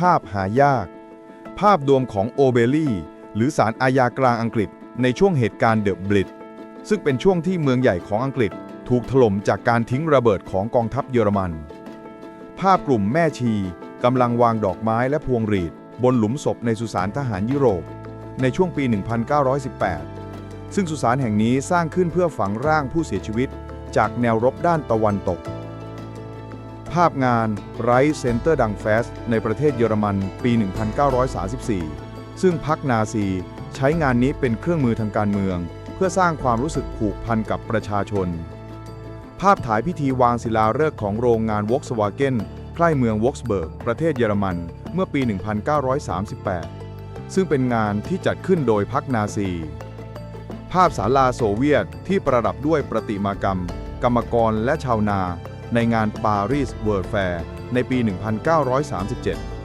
ภาพหายาก ภาพดวงของโอเบลี่หรือศาลอาญากลางอังกฤษในช่วงเหตุการณ์เดอะบลิดซึ่งเป็นช่วงที่เมืองใหญ่ของอังกฤษถูกถล่มจากการทิ้งระเบิดของกองทัพเยอรมัน ภาพกลุ่มแม่ชีกำลังวางดอกไม้และพวงหรีด บนหลุมศพในสุสานทหารยุโรป ในช่วงปี 1918 ซึ่งสุสานแห่งนี้สร้างขึ้นเพื่อฝังร่างผู้เสียชีวิต จากแนวรบด้านตะวันตก ภาพงานไรเซนเตอร์ดังเฟสในประเทศเยอรมันปี 1934 ซึ่งพรรคนาซีใช้งานนี้เป็นเครื่องมือทางการเมือง เพื่อสร้างความรู้สึกผูกพันกับประชาชน ภาพถ่ายพิธีวางศิลาฤกษ์ของโรงงานวอ k สวาเกนใกล้เมืองวอกสเบิร์ก ประเทศเยอรมันเมื่อปี 1938 ซึ่งเป็นงานที่จัดขึ้นโดยพรรคนาซี ภาพศาลาโซเวียตที่ประดับด้วยประติมากรรม กรรมกรและชาวนา ในงานปารีสเวิร์ดแฟร์ในปี 1937